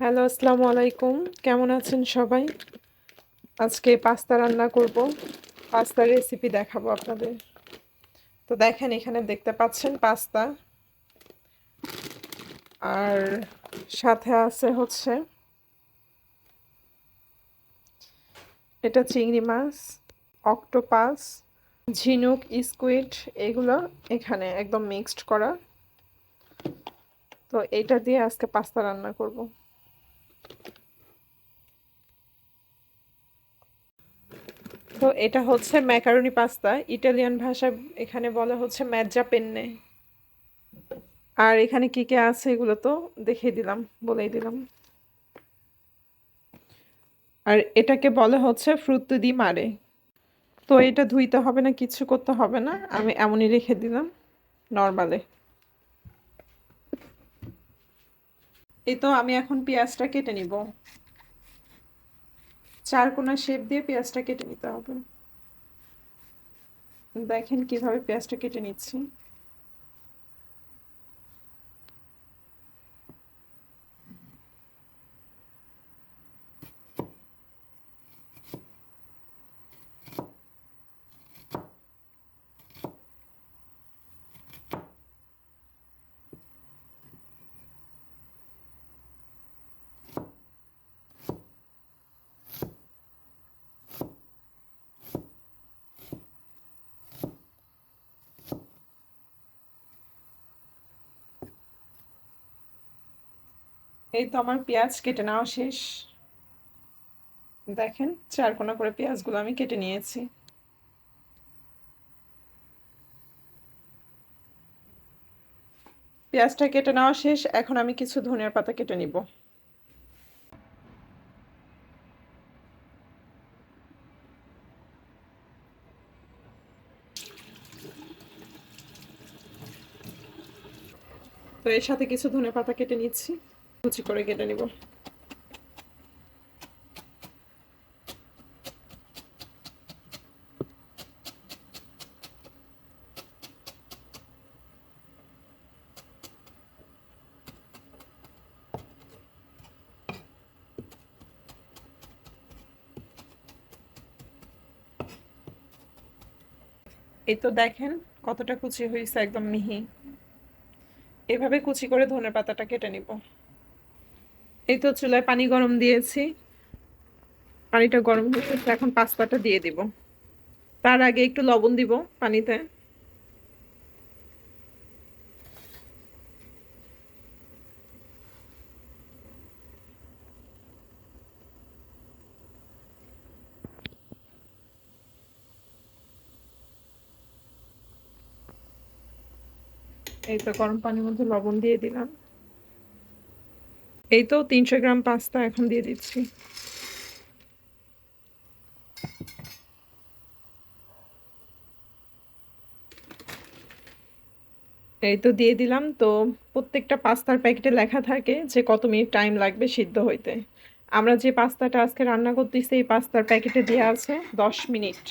Hello, আসসালামু আলাইকুম। কেমন আছেন সবাই? আজকে পাস্তা রান্না করব। পাস্তার রেসিপি দেখাবো আপনাদের। তো দেখেন, এখানে দেখতে পাচ্ছেন পাস্তা। আর সাথে আছে হচ্ছে এটা চিংড়ি মাছ, অক্টোপাস, ঝিনুক, স্কুইড, এগুলো এখানে একদম মিক্সড করা। তো এটা দিয়ে আজকে পাস্তা রান্না করব। তো এটা হচ্ছে ম্যাকারনি পাস্তা। ইটালিয়ান ভাষায় এখানে বলা হচ্ছে ম্যাজ্জা পেন্নে। আর এখানে কি কি আছে এগুলো তো দেখিয়ে দিলাম, বলেই দিলাম। আর এটাকে বলা হচ্ছে ফ্রুত দি মারে। তো এটা ধুইতে হবে না, কিছু করতে হবে না। আমি এমনই রেখে দিলাম, নর্মালে। এই তো আমি এখন পেঁয়াজটা কেটে নিব। চার কোনা শেপ দিয়ে পেঁয়াজটা কেটে নিতে হবে। দেখেন কীভাবে পেঁয়াজটা কেটে নিচ্ছি। এই তো আমার পেঁয়াজ কেটে নেওয়া শেষ। দেখেন, চার কোনা করে পেঁয়াজগুলো আমি কেটে নিয়েছি। পেঁয়াজটা কেটে নেওয়া শেষ, এখন আমি কিছু ধনিয়ার পাতা কেটে নিব। তো এর সাথে কিছু ধনে পাতা কেটে নিচ্ছি। কুচি করে কেটে নিব। এই তো দেখেন কতটা কুচি হয়েছে, একদম মিহি। এভাবে কুচি করে ধনে পাতাটা কেটে নিব। এই তো চুলায় পানি গরম দিয়েছি। পানিটা গরম হয়েছে এখন পাস্তাটা দিয়ে দিব। তার আগে একটু লবণ দিব পানিতে। এই তো গরম পানির মধ্যে লবণ দিয়ে দিলাম। এই তো তিনশো গ্রাম পাস্তা এখন দিয়ে দিচ্ছি। এই তো দিয়ে দিলাম। তো প্রত্যেকটা পাস্তার প্যাকেটে লেখা থাকে যে কত মিনিট টাইম লাগবে সিদ্ধ হইতে। আমরা যে পাস্তাটা আজকে রান্না করতেছি, এই পাস্তার প্যাকেটে দেওয়া আছে দশ মিনিট।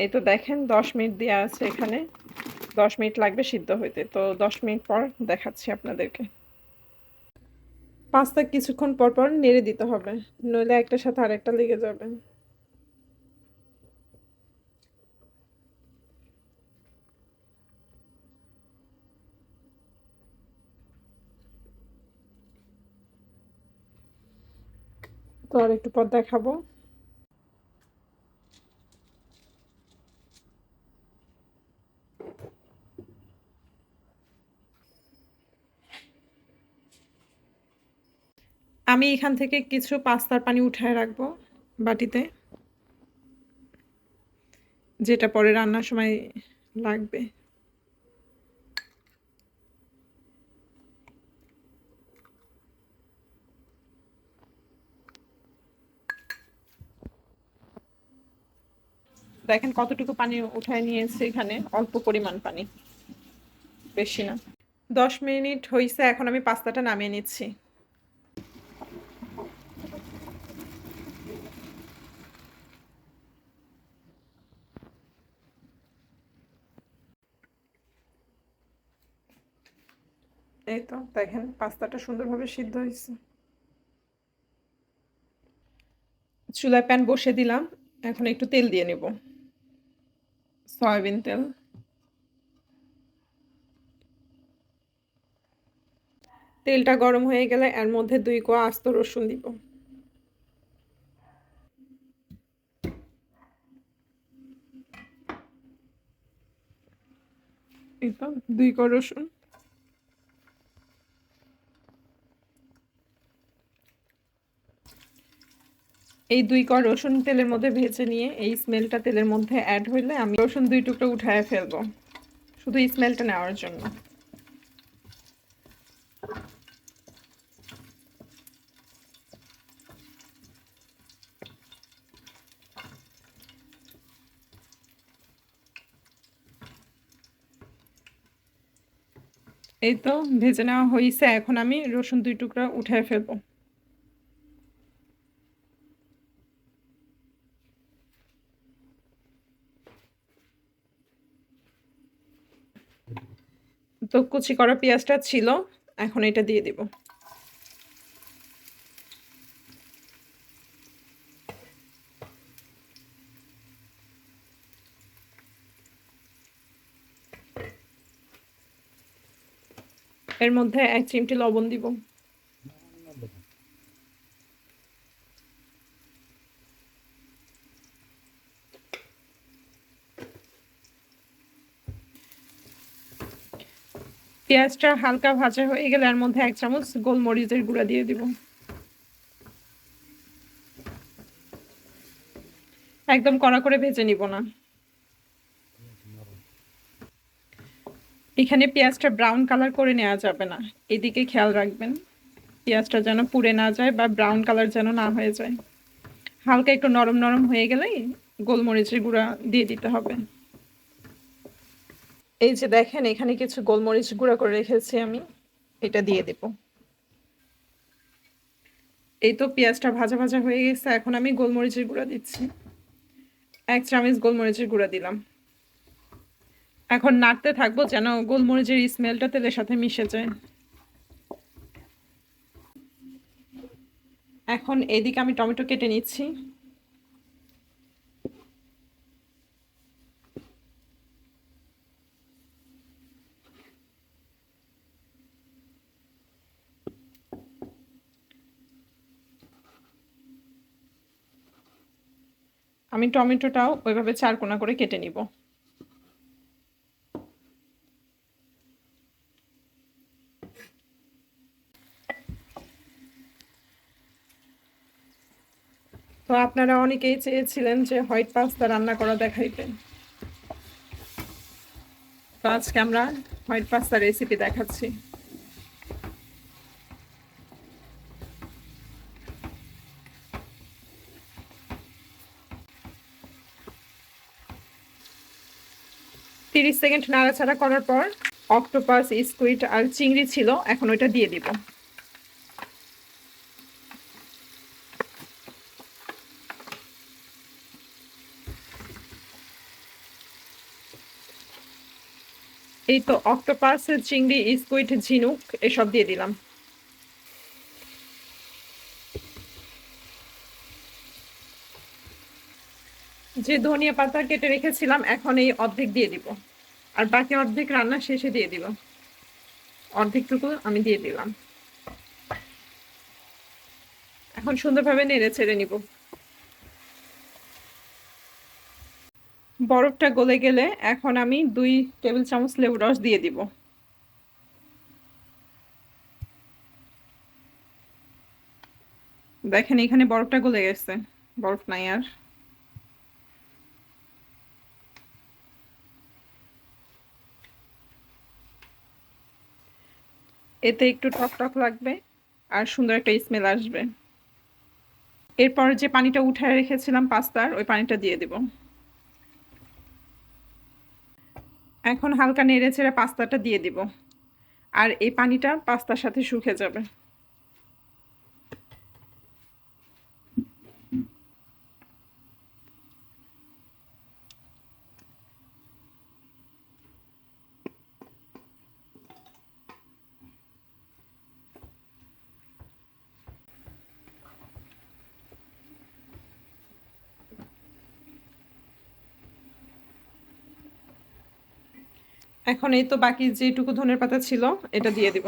এই তো দেখেন, দশ মিনিট দেওয়া আছে এখানে। দশ মিনিট লাগবে সিদ্ধ হইতে। তো দশ মিনিট পর দেখাচ্ছি আপনাদেরকে। পাস্তা কিছুক্ষণ পর পর নেড়ে দিতে হবে, নইলে একটা সাথে আরেকটা লেগে যাবে। তো আর একটু পর দেখাবো। আমি এখান থেকে কিছু পাস্তার পানি উঠায় রাখব বাটিতে, যেটা পরে রান্নার সময় লাগবে। দেখেন কতটুকু পানি উঠায় নিয়েছে এখানে, অল্প পরিমাণ পানি, বেশি না। দশ মিনিট হয়েছে এখন আমি পাস্তাটা নামিয়ে নিচ্ছি। এই তো, দেখেন পাস্তাটা সুন্দরভাবে সিদ্ধ হয়েছে। চুলায় প্যান বসে দিলাম, এখন একটু তেল দিয়ে নেব। সয়াবিন তেল। তেলটা গরম হয়ে গেলে এর মধ্যে দুই কোয়া আস্ত রসুন দিব। দুই কোয়া রসুন। এই দুই কর রসুন তেলের মধ্যে ভেজে নিয়ে এই স্মেলটা তেলের মধ্যে অ্যাড হইলে আমি রসুন দুই টুকরো উঠায় ফেলব। শুধু এই স্মেলটা নেওয়ার জন্য। এই তো ভেজে নেওয়া হয়েছে এখন আমি রসুন দুই টুকরা উঠায় ফেলব। তো কুচি করা পেঁয়াজটা ছিল, এখন এটা দিয়ে দিব। এর মধ্যে এক চিমটি লবণ দিব। পেঁয়াজটা হালকা ভাজা হয়ে গেলে এর মধ্যে এক চামচ গোলমরিচের গুঁড়া দিয়ে দিব। একদম কড়া করে ভেজে নিব না। এখানে পেঁয়াজটা ব্রাউন কালার করে নেওয়া যাবে না। এদিকে খেয়াল রাখবেন, পেঁয়াজটা যেন পুড়ে না যায় বা ব্রাউন কালার যেন না হয়ে যায়। হালকা একটু নরম নরম হয়ে গেলেই গোলমরিচের গুঁড়া দিয়ে দিতে হবে। এই যে দেখেন, এখানে কিছু গোলমরিচ গুঁড়া করে রেখেছি আমি। এটা দিয়ে দেব। এই তো পেঁয়াজটা ভাজা ভাজা হয়ে গেছে, এখন আমি গোলমরিচের গুঁড়া দিচ্ছি। এক চামচ গোলমরিচের গুঁড়া দিলাম। এখন নাড়তে থাকব যেন গোলমরিচের স্মেলটা তেলের সাথে মিশে যায়। এখন এদিকে আমি টমেটো কেটে নিচ্ছি। আমি টমেটোটাও ওইভাবে চারকোনা করে কেটে নিব। তো আপনারা অনেকেই চেয়েছিলেন যে হোয়াইট পাস্তা রান্না করা দেখাইতেন। তো আজকে আমরা হোয়াইট পাস্তা রেসিপি দেখাচ্ছি। তিরিশ সেকেন্ড নাড়াচাড়া করার পর অক্টোপাস স্কুইড আর চিংড়ি ছিল, এখন ওইটা দিয়ে দিব। এই তো অক্টোপাস, চিংড়ি স্কুইড ঝিনুক, এসব দিয়ে দিলাম। যে ধনিয়া পাতা কেটে রেখেছিলাম, এখন এই অর্ধেক দিয়ে দিব। আর বাকি অর্ধেক রান্না শেষে দিয়ে দিব। অর্ধেকটুকু আমি দিয়ে দিলাম। এখন সুন্দরভাবে নেড়ে ছেড়ে নিব। বরফটা গলে গেলে এখন আমি দুই টেবিল চামচ লেবু রস দিয়ে দিব। দেখেন এখানে বরফটা গলে গেছে। বরফ নাই আর। এতে একটু টক টক লাগবে আর সুন্দর একটা স্মেল আসবে। এরপর যে পানিটা উঠে রেখেছিলাম পাস্তার, ওই পানিটা দিয়ে দেব। এখন হালকা নেড়ে ছেড়ে পাস্তাটা দিয়ে দিব। আর এই পানিটা পাস্তার সাথে শুকে যাবে। এখন এই তো বাকি যেটুকু ধনের পাতা ছিল এটা দিয়ে দিব।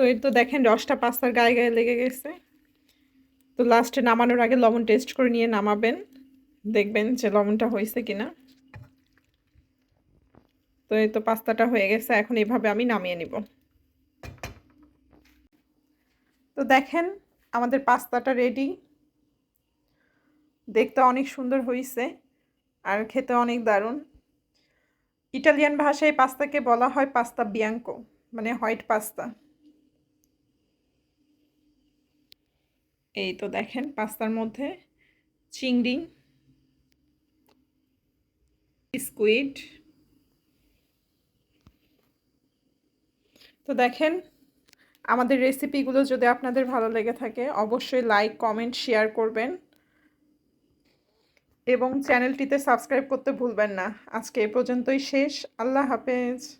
তো এই তো দেখেন রসটা পাস্তার গায়ে গায়ে লেগে গেছে। তো লাস্টে নামানোর আগে লবণ টেস্ট করে নিয়ে নামাবেন। দেখবেন যে লবণটা হয়েছে কিনা। তো এই তো পাস্তাটা হয়ে গেছে, এখন এভাবে আমি নামিয়ে নিব। তো দেখেন আমাদের পাস্তাটা রেডি দেখতে অনেক সুন্দর হয়েছে আর খেতে অনেক দারুণ। ইটালিয়ান ভাষায় পাস্তাকে বলা হয় পাস্তা বিয়াঙ্কো মানে হোয়াইট পাস্তা এই তো দেখেন পাস্তার মধ্যে চিংড়ি স্কুইড তো দেখেন আমাদের রেসিপিগুলো যদি আপনাদের ভালো লেগে থাকে, অবশ্যই লাইক, কমেন্ট, শেয়ার করবেন। এবং চ্যানেলটিতে সাবস্ক্রাইব করতে ভুলবেন না। আজকে এ পর্যন্তই শেষ। আল্লাহ হাফেজ।